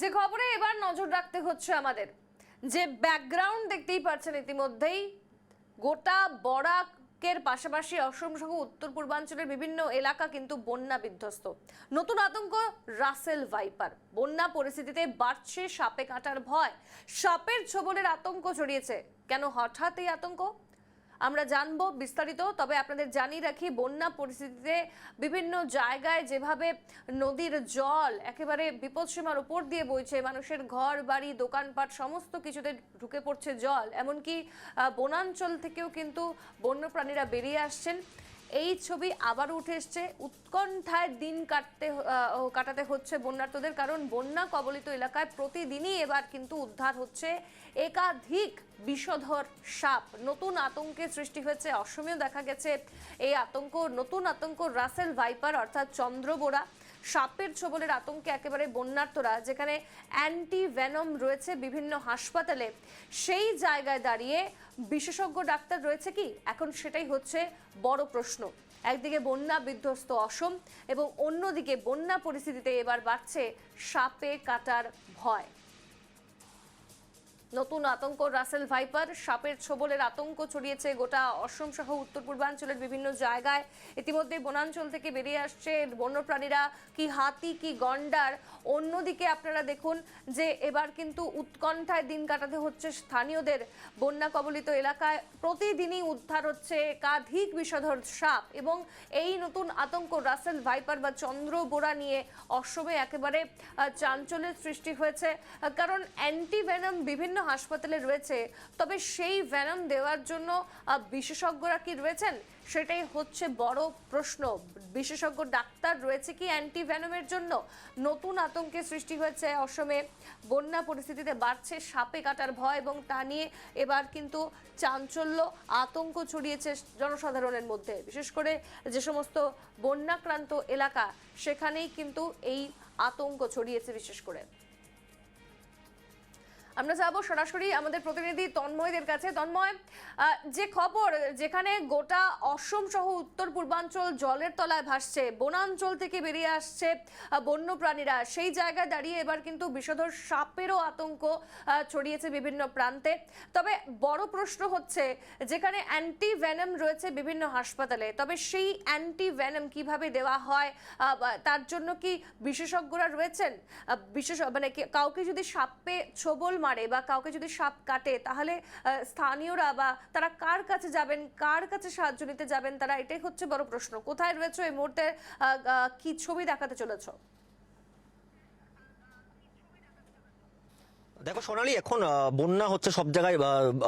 যে খবরে এবার নজর রাখতে হচ্ছে আমাদের। যে ব্যাকগ্রাউন্ড দেখতেই পাচ্ছেন ইতিমধ্যেই, গোটা বরাকের পাশাপাশি অসম সহ উত্তর পূর্বাঞ্চলের বিভিন্ন এলাকা কিন্তু বন্যা বিধ্বস্ত। নতুন আতঙ্ক, রাসেল ভাইপার। বন্যা পরিস্থিতিতে বাড়ছে সাপে কাটার ভয়। সাপের ছোবলের আতঙ্ক ছড়িয়েছে। কেন হঠাৎ এই আতঙ্ক? আমরা জানব বিস্তারিত, তবে আপনাদের জানিয়ে রাখি, বন্যা পরিস্থিতিতে বিভিন্ন জায়গায় যেভাবে নদীর জল একেবারে বিপদসীমার উপর দিয়ে বইছে, মানুষের ঘর, বাড়ি, দোকানপাট, সমস্ত কিছুতে ঢুকে পড়ছে জল। এমনকি বনাঞ্চল থেকেও কিন্তু বন্যপ্রাণীরা বেরিয়ে আসছেন। এই ছবি আবার উঠে এসছে। উৎকণ্ঠায় দিন কাটতে কাটাতে হচ্ছে বন্যার্তদের, কারণ বন্যা কবলিত এলাকায় প্রতিদিনই এবার কিন্তু উদ্ধার হচ্ছে একাধিক বিষধর সাপ। নতুন আতঙ্কের সৃষ্টি হয়েছে অসমেও দেখা গেছে এই আতঙ্ক। নতুন আতঙ্ক, রাসেল ভাইপার অর্থাৎ চন্দ্রবোরা। সাপের ছোবলের আতঙ্কে একেবারে বন্যার্তরা, যেখানে অ্যান্টি ভেনম রয়েছে বিভিন্ন হাসপাতালে। সেই জায়গায় দাঁড়িয়ে বিশেষজ্ঞ ডাক্তার রয়েছে কি? এখন সেটাই হচ্ছে বড় প্রশ্ন। একদিকে বন্যা বিধ্বস্ত অসম এবং অন্যদিকে বন্যা পরিস্থিতিতে এবার বাড়ছে সাপে কাটার ভয়। নতুন আতঙ্ক, রাসেল ভাইপার, সাপের ছোবলের আতঙ্ক ছড়িয়েছে গোটা অসম সহ উত্তর পূর্বাঞ্চলের বিভিন্ন জায়গায়। ইতিমধ্যে বনাঞ্চল থেকে বেরিয়ে আসছে বন্যপ্রাণীরা। কি হাতি, কি গন্ডার? অন্যদিকে আপনারা দেখুন যে এবার কিন্তু উৎকণ্ঠায় দিন কাটাতে হচ্ছে স্থানীয়দের। বন্যা কবলিত এলাকায় প্রতিদিনই উদ্ধার হচ্ছে একাধিক বিষধর সাপ এবং এই নতুন আতঙ্ক রাসেল ভাইপার বা চন্দ্র বোরা নিয়ে অসমে একেবারে চাঞ্চল্যের সৃষ্টি হয়েছে। কারণ অ্যান্টি ভেনম বিভিন্ন হাসপাতালে রয়েছে, তবে সেই ভ্যানম দেওয়ার জন্য বিশেষজ্ঞরা কি রয়েছেন? সেটাই হচ্ছে বড় প্রশ্ন। বিশেষজ্ঞ ডাক্তার রয়েছে কি অ্যান্টি ভ্যানমের জন্য? নতুন আতঙ্কের সৃষ্টি হয়েছে অসমে। বন্যা পরিস্থিতিতে বাড়ছে সাপে কাটার ভয় এবং তা নিয়ে এবার কিন্তু চাঞ্চল্য, আতঙ্ক ছড়িয়েছে জনসাধারণের মধ্যে। বিশেষ করে যে সমস্ত বন্যাক্রান্ত এলাকা, সেখানেই কিন্তু এই আতঙ্ক ছড়িয়েছে বিশেষ করে। আমরা যাব সরাসরি আমাদের প্রতিনিধি তন্ময়দের কাছে। তন্ময় যে খবর যেখানে গোটা অসম সহ উত্তর পূর্বাঞ্চল জলের তলায় ভাসছে বনাঞ্চল থেকে বেরিয়ে আসছে আহ, বন্যপ্রাণীরা। সেই জায়গায় দাঁড়িয়ে এবার কিন্তু বিষধর সাপেরও আতঙ্ক ছড়িয়েছে বিভিন্ন প্রান্তে। তবে বড় প্রশ্ন হচ্ছে যেখানে অ্যান্টি ভেনম রয়েছে বিভিন্ন হাসপাতালে তবে সেই অ্যান্টি ভেনম কীভাবে দেওয়া হয় তার জন্য কি বিশেষজ্ঞরা রয়েছেন? বিশেষ মানে কাউকে যদি সাপে ছোবল মারে বা কাউকে যদি সাপ কাটে, তাহলে স্থানীয়রা বা তারা কার কাছে যাবেন, কার কাছে সাহায্য নিতে যাবেন, তারা এটাই হচ্ছে বড় প্রশ্ন। কোথায় রয়েছে এই মুহূর্তে কি ছবি দেখাতে চলেছ? দেখো সোনালি, এখন বন্যা হচ্ছে সব জায়গায়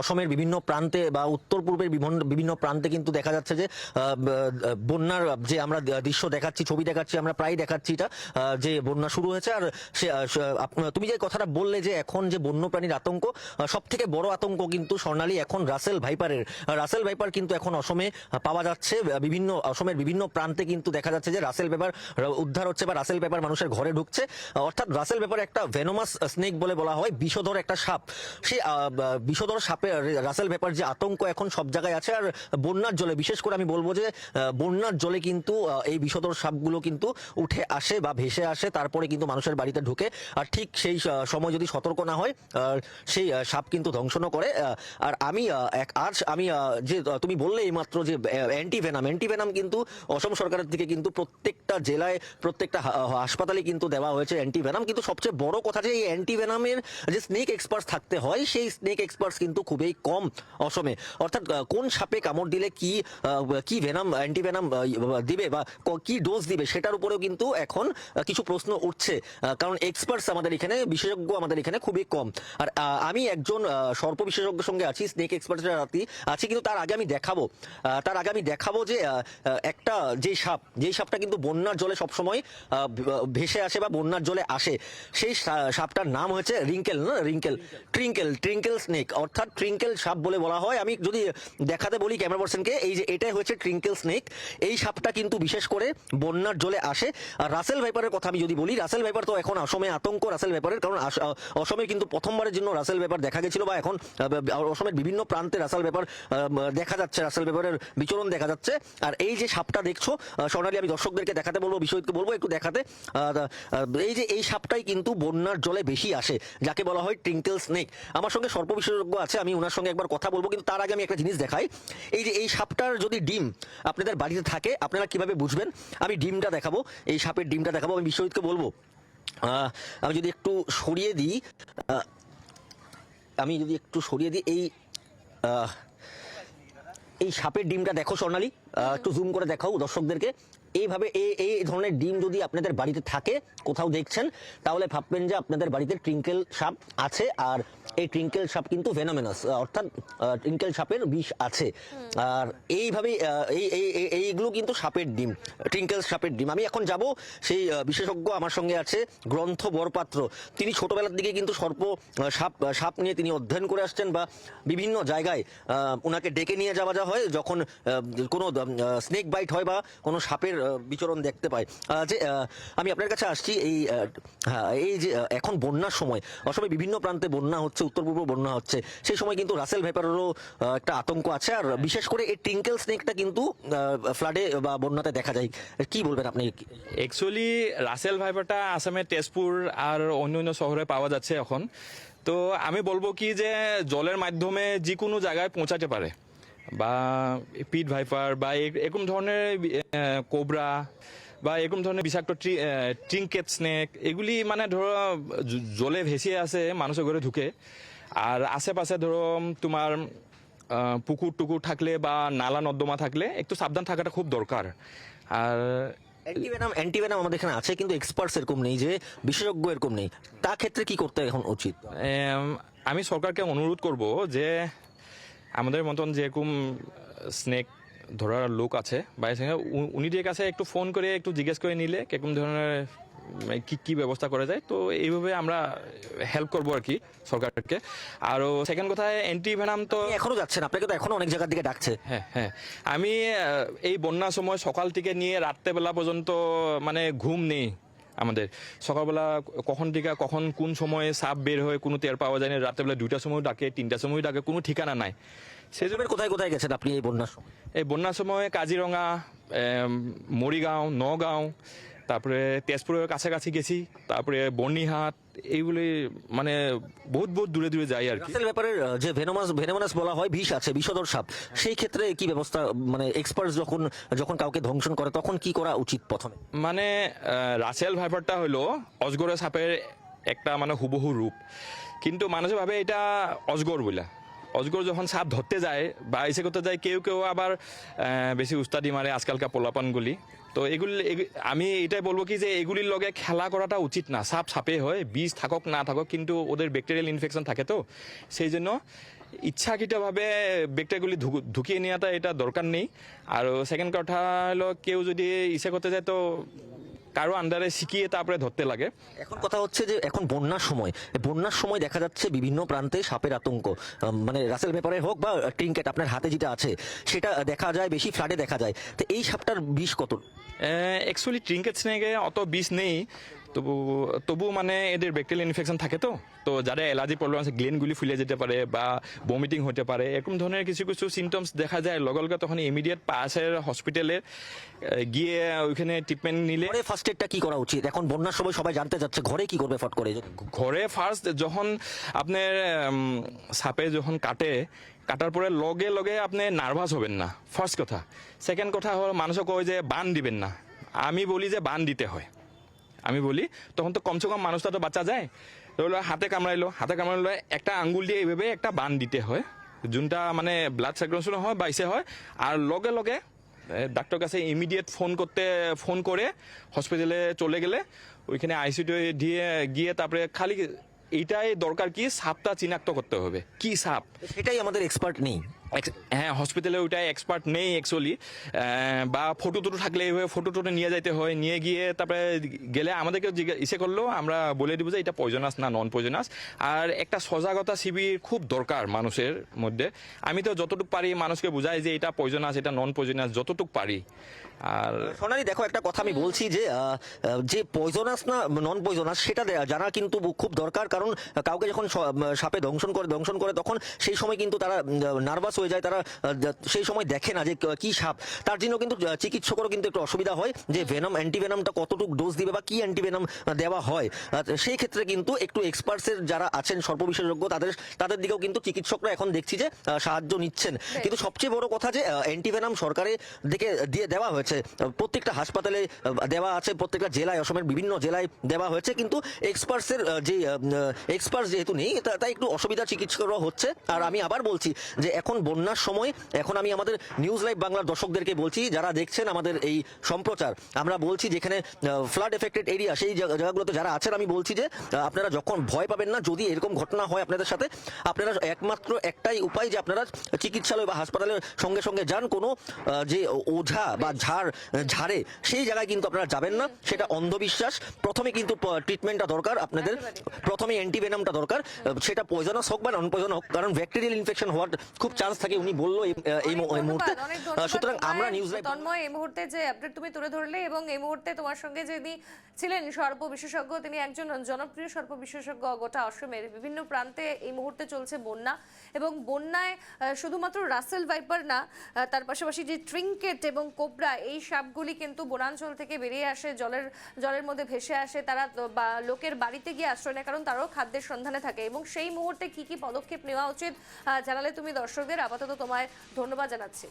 অসমের বিভিন্ন প্রান্তে বা উত্তর পূর্বের বিভিন্ন প্রান্তে কিন্তু দেখা যাচ্ছে যে বন্যার যে আমরা দৃশ্য দেখাচ্ছি, ছবি দেখাচ্ছি, আমরা প্রায় দেখাচ্ছি এটা যে বন্যা শুরু হয়েছে। আর সে তুমি যে কথাটা বললে যে এখন যে বন্যপ্রাণীর আতঙ্ক সব থেকে বড় আতঙ্ক কিন্তু স্বর্ণালী এখন রাসেল ভাইপারের। রাসেল ভাইপার কিন্তু এখন অসমে পাওয়া যাচ্ছে বিভিন্ন, অসমের বিভিন্ন প্রান্তে কিন্তু দেখা যাচ্ছে যে রাসেল পেপার উদ্ধার হচ্ছে বা রাসেল পেপার মানুষের ঘরে ঢুকছে। অর্থাৎ রাসেল পেপার একটা ভেনোমাস স্নেক বলে বলা হয় বিষধর একটা সাপ। সেই বিষধর সাপে রাসেল পেপার যে আতঙ্ক এখন সব জায়গায় আছে, আর বন্যার জলে, বিশেষ করে আমি বলব যে বন্যার জলে কিন্তু এই বিষধর সাপগুলো কিন্তু উঠে আসে বা ভেসে আসে, তারপরে কিন্তু মানুষের বাড়িতে ঢুকে, আর ঠিক সেই সময় যদি সতর্ক না হয় সেই সাপ কিন্তু ধ্বংসনও করে আর আমি এক, আজ আমি যে তুমি বললে এইমাত্র যে অ্যান্টিভেনাম অ্যান্টিভেনাম কিন্তু অসম সরকারের থেকে কিন্তু প্রত্যেকটা জেলায়, প্রত্যেকটা হাসপাতালে কিন্তু দেওয়া হয়েছে অ্যান্টিভেনাম, কিন্তু সবচেয়ে বড় কথা যে, এই অ্যান্টিভেনামের যে স্নেক এক্সপার্টস থাকতে হয়, সেই স্নেক এক্সপার্টস কিন্তু খুবই কম অসমে। অর্থাৎ কোন সাপে কামড় দিলে কি কি ভেনাম অ্যান্টিভেনাম দিবে বা কি ডোজ দিবে, সেটার উপরেও কিন্তু এখন কিছু প্রশ্ন উঠছে। কারণ এক্সপার্টস আমাদের এখানে, বিশেষজ্ঞ আমাদের এখানে খুবই কম। আর আমি একজন সর্প বিশেষজ্ঞের সঙ্গে আছি স্নেক এক্সপার্টের রাতি আছি কিন্তু তার আগে আমি দেখাবো। তার আগে আমি দেখাবো যে একটা যে সাপ যেই সাপটা কিন্তু বন্যার জলে সবসময় ভেসে আসে বা বন্যার জলে আসে, সেই সাপটার নাম হচ্ছে রিঙ্কেল। রিঙ্কেল না রিঙ্কেল ট্রিঙ্কেল ট্রিঙ্কেল স্নেক অর্থাৎ ট্রিঙ্কেল সাপ বলে বলা হয়। আমি যদি দেখাতে বলি ক্যামেরা পার্সনকে এই যে এটাই হচ্ছে ট্রিঙ্কেল স্নেক এই সাপটা কিন্তু বিশেষ করে বন্যার জলে আসে। আর রাসেল ভাইপারের কথা আমি যদি বলি রাসেল ভাইপার তো এখন অসমে আতঙ্ক রাসেল ভাইপারের কারণ অসমে কিন্তু প্রথমবারের জন্য রাসেল ভাইপার দেখা গেছিল বা এখন অসমের বিভিন্ন প্রান্তে রাসেল ভাইপার দেখা যাচ্ছে রাসেল ভাইপারের বিচরণ দেখা যাচ্ছে। আর এই যে সাপটা দেখছ সোনালি আমি দর্শকদেরকে দেখাতে বলব বিষয়কে বলব, একটু দেখাতে। এই যে এই সাপটাই কিন্তু বন্যার জলে বেশি আসে। যাকে বলা হয় ট্রিঙ্কেল স্নেক। আমার সঙ্গে সর্প বিশেষজ্ঞ আছে, আমি ওনার সঙ্গে একবার কথা বলব, কিন্তু তার আগে আমি একটা জিনিস দেখাই। এই যে, এই সাপটার যদি ডিম আপনাদের বাড়িতে থাকে, আপনারা কীভাবে বুঝবেন? আমি ডিমটা দেখাবো, এই সাপের ডিমটা দেখাবো, আমি বিশ্বজিৎকে বলব। আমি যদি একটু সরিয়ে দিই আমি যদি একটু সরিয়ে দিই, এই এই সাপের ডিমটা দেখো স্বর্ণালী একটু জুম করে দেখাও দর্শকদেরকে। এইভাবে এই এই ধরনের ডিম যদি আপনাদের বাড়িতে থাকে কোথাও দেখছেন তাহলে ভাববেন যে আপনাদের বাড়িতে ট্রিঙ্কেল সাপ আছে আর এই ট্রিঙ্কেল সাপ কিন্তু ভেনোমেনাস অর্থাৎ ট্রিঙ্কেল সাপের বিষ আছে। আর এইভাবেই এই এই- এই- এইগুলো কিন্তু সাপের ডিম ট্রিঙ্কেল সাপের ডিম। আমি এখন যাব সেই বিশেষজ্ঞ আমার সঙ্গে আছে গ্রন্থ বরপাত্র। তিনি ছোটবেলার দিকে কিন্তু সর্প সাপ সাপ নিয়ে তিনি অধ্যয়ন করে আসছেন বা বিভিন্ন জায়গায় ওনাকে ডেকে নিয়ে যাওয়া যা হয় যখন কোনো স্নেক বাইট হয় বা কোনো সাপের বিচরণ দেখতে আহ, যে আমি আপনার কাছে আসছি এই হ্যাঁ, এই যে এখন বন্যার সময় অসমে বিভিন্ন প্রান্তে বন্যা হচ্ছে উত্তর পূর্ব বন্যা হচ্ছে সেই সময় কিন্তু রাসেল ভেপারেরও একটা আতঙ্ক আছে আর বিশেষ করে এই টিঙ্কেল স্নেকটা কিন্তু ফ্লাডে বা বন্যাতে দেখা যায়। কি বলবেন আপনি? অ্যাকচুয়ালি রাসেল ভাইপারটা আসামের তেজপুর আর অন্য অন্য শহরে পাওয়া যাচ্ছে এখন। তো আমি বলব কি যে জলের মাধ্যমে যে কোনো জায়গায় পৌঁছাতে পারে। বা পিট ভাইপার বা এরকম ধরনের কোবরা বা এরকম ধরনের বিষাক্ত ট্রিঙ্কেট স্নেক এগুলি মানে ধরো জলে ভেসে আছে মানুষের ঘরে ঢুকে। আর আশেপাশে ধরো তোমার পুকুর টুকুর থাকলে বা নালা নর্দমা থাকলে একটু সাবধান থাকাটা খুব দরকার। আর অ্যান্টিভেনাম অ্যান্টিভেনাম আমাদের এখানে আছে কিন্তু এক্সপার্টস এরকম নেই যে বিশেষজ্ঞ এরকম নেই। তা ক্ষেত্রে কি করতে এখন উচিত? আমি সরকারকে অনুরোধ করব যে আমাদের মতন যেরকম স্নেক ধরার লোক আছে বা এখানে উ- উনিদের কাছে একটু ফোন করে একটু জিজ্ঞেস করে নিলে কীরকম ধরনের উম, কি কি ব্যবস্থা করা যায়। তো এইভাবে আমরা হেল্প করব আর কি সরকারকে। আর সেকেন্ড কথা অ্যান্টি ভেনাম তো এখনও যাচ্ছেন আপনাকে তো এখনও অনেক জায়গার দিকে ডাকছে। হ্যাঁ হ্যাঁ। আমি এই বন্যার সময় সকাল থেকে নিয়ে রাত্রেবেলা পর্যন্ত মানে ঘুম নেই। আমাদের। সকালবেলা কখন থেকে কখন কোন সময়ে সাপ বের হয় কোনো টের পাওয়া যায় না রাত্রেবেলা দুইটার সময় ডাকে তিনটার সময় ডাকে কোনো ঠিকানা নাই। সেই জন্য কোথায় কোথায় গেছেন আপনি এই বন্যার সময়? এই বন্যার সময় কাজিরঙা মরিগাঁও নগাঁও তারপরে তেজপুরের কাছাকাছি গেছি তারপরে বর্ণিহাট এইগুলি মানে বহুত বহুত দূরে দূরে যাই আর কি। আহ, যে ভেনোমাস ভেনোমানাস বলা হয় বিষ আছে বিষধর সাপ সেই ক্ষেত্রে কি ব্যবস্থা মানে এক্সপার্টস যখন যখন কাউকে ধ্বংসন করে তখন কি করা উচিত প্রথমে? মানে রাসেল ভাইপারটা হলো অজগরে সাপের একটা মানে হুবহু রূপ। কিন্তু মানুষে ভাবে এটা অজগর বলে। অজগর যখন সাপ ধরতে যায় বা এসে করতে যায় কেউ কেউ আবার বেশি উস্তাদি মারে আজকালকার পোলাপানগুলি। তো এগুলি আমি এটাই বলব কি যে এগুলির লগে খেলা করাটা উচিত না। সাপ সাপে হয়, বিষ থাকক, না থাকক, কিন্তু ওদের ব্যাকটেরিয়াল ইনফেকশন থাকে তো। সেই জন্য ইচ্ছাকৃতভাবে ব্যাকটেরিয়াগুলি ঢুকিয়ে নেওয়াটা এটা দরকার নেই। আর সেকেন্ড কথা হলো, কেউ যদি ইচ্ছা করতে যায় তো কারও আন্ডারে শিখিয়ে তারপরে ধরতে লাগে। এখন কথা হচ্ছে যে এখন বন্যার সময় বন্যার সময় দেখা যাচ্ছে বিভিন্ন প্রান্তে সাপের আতঙ্ক। মানে রাসেল পেপারে হোক বা ট্রিঙ্কেট আপনার হাতে যেটা আছে সেটা দেখা যায় বেশি ফ্লাডে দেখা যায়। তো এই সাপটার বিষ কত? অ্যাকচুয়ালি ট্রিঙ্কেট স্নেকে অত বিষ নেই। তবু তবু মানে এদের ব্যাকটেরিয়াল ইনফেকশন থাকে তো? তো যারা অ্যালার্জি প্রবলেম আছে গ্লেনগুলি ফুলে যেতে পারে বা বমিটিং হতে পারে এরকম ধরনের কিছু কিছু সিমটমস দেখা যায়। লগে লগে তখন ইমিডিয়েট পাশের হসপিটালে গিয়ে ওইখানে ট্রিটমেন্ট নিলে ফার্স্ট এডটা কি করা উচিত? এখন বন্যার সময় সবাই জানতে যাচ্ছে ঘরে কি করবে ফট করে? ঘরে ফার্স্ট যখন আপনার সাপে যখন কাটে কাটার পরে লগে লগে আপনি নার্ভাস হবেন না। ফার্স্ট কথা। সেকেন্ড কথা হল মানুষও কয় যে বান দিবেন না। আমি বলি যে বান দিতে হয়। আমি বলি, তখন তো কমসে কম মানুষটা তো বাঁচা যায়। ধরো হাতে কামড়াইলো হাতে কামড়াইলো, একটা আঙ্গুল দিয়ে এইভাবে একটা বান দিতে হয় যোনটা মানে ব্লাড সার্কুলেশন হয় বাইসে হয়, আর লগে লগে ডাক্তার কাছে ইমিডিয়েট ফোন করতে ফোন করে হসপিটালে চলে গেলে, ওইখানে আইসিইউ দিয়ে গিয়ে তারপরে খালি এইটাই দরকার কি, সাপটা চিনাক্ত করতে হবে। কি সাপ? সেটাই আমাদের এক্সপার্ট নেই। হ্যাঁ হসপিটালে ওইটাই এক্সপার্ট নেই অ্যাকচুয়ালি বা ফটো টটো থাকলে এইভাবে ফটো টটো নিয়ে যাইতে হয়, নিয়ে গিয়ে তারপরে গেলে আমাদেরকে ইসে করলেও আমরা বলে দিব যে এটা পয়জনাস না নন পয়জনাস আর একটা সজাগতা শিবির খুব দরকার মানুষের মধ্যে। আমি তো যতটুকু পারি মানুষকে বুঝাই যে এটা পয়জনাস এটা নন পয়জনাস যতটুকু পারি। আর সোনালি, দেখো একটা কথা আমি বলছি যে যে পয়জনাস না নন পয়জনাস সেটা জানা কিন্তু খুব দরকার। কারণ কাউকে যখন সাপে দংশন করে দংশন করে, তখন সেই সময় কিন্তু তারা নার্ভাস হয়ে যায় তারা সেই সময় দেখে না যে ক- সাপ। তার জন্য কিন্তু চিকিৎসকেরও কিন্তু একটু অসুবিধা হয় যে ভেনম অ্যান্টিভেনমটা কতটুকু ডোজ দিবে বা কি অ্যান্টিভেনম দেওয়া হয়। সেই ক্ষেত্রে কিন্তু একটু এক্সপার্টসের যারা আছেন সর্ব বিশেষজ্ঞ তাদের তাদের দিকেও কিন্তু চিকিৎসকরা এখন দেখছি যে সাহায্য নিচ্ছেন। কিন্তু সবচেয়ে বড় কথা যে অ্যান্টিভেনম সরকারের দিকে দিয়ে দেওয়া হয়েছে প্রত্যেকটা হাসপাতালে দেওয়া আছে প্রত্যেকটা জেলায় অসমের বিভিন্ন জেলায় দেওয়া হয়েছে। কিন্তু এক্সপার্টসের যে এক্সপার্ট যেহেতু নেই তাই একটু অসুবিধা চিকিৎসকরাও হচ্ছে। আর আমি আবার বলছি যে এখন বন্যার সময় এখন আমি আমাদের নিউজ লাইভ বাংলার দর্শকদেরকে বলছি, যারা দেখছেন আমাদের এই সম্প্রচার, আমরা বলছি যেখানে ফ্লাড এফেক্টেড এরিয়া সেই জায়গা- জায়গাগুলোতে যারা আছেন, আমি বলছি যে আপনারা যখন ভয় পাবেন না, যদি এরকম ঘটনা হয় আপনাদের সাথে, আপনারা একমাত্র একটাই উপায় যে আপনারা চিকিৎসালয় বা হাসপাতালের সঙ্গে সঙ্গে যান, কোনো যে ওঝা বা ঝাড়, ঝাড়ে, সেই জায়গায় কিন্তু আপনারা যাবেন না, সেটা অন্ধবিশ্বাস। প্রথমে কিন্তু ট্রিটমেন্টটা দরকার আপনাদের, প্রথমে অ্যান্টিভেনামটা দরকার সেটা পয়জনাস হোক বা নন পয়জন হোক, কারণ ব্যাকটেরিয়াল ইনফেকশন হওয়ার খুব চান্স থাকে উনি বলল এই- মুহূর্তে সুতরাং আমরা নিউজ লাইভ তন্ময় এই মুহূর্তে যে আপডেট তুমি তুলে ধরলে এবং এই মুহূর্তে তোমার সঙ্গে যিনি ছিলেন সর্প বিশেষজ্ঞ তিনি একজন জনপ্রিয় সর্প বিশেষজ্ঞ গোটা অসমের বিভিন্ন প্রান্তে এই মুহূর্তে চলছে বন্যা এবং বন্যায় শুধুমাত্র রাসেল ভাইপার না তার পাশাপাশি যে ট্রিঙ্কেট এবং কোবরা এই সাপগুলি কিন্তু বনাঞ্চল থেকে বেরিয়ে আসে জলের জলের মধ্যে ভেসে আসে তারা বা লোকের বাড়িতে গিয়ে আশ্রয় নেয় কারণ তারাও খাদ্যের সন্ধানে থাকে এবং সেই মুহূর্তে কি কি পদক্ষেপ নেওয়া উচিত জানালে তুমি দর্শকদের আপাতত তোমায় ধন্যবাদ জানাচ্ছি।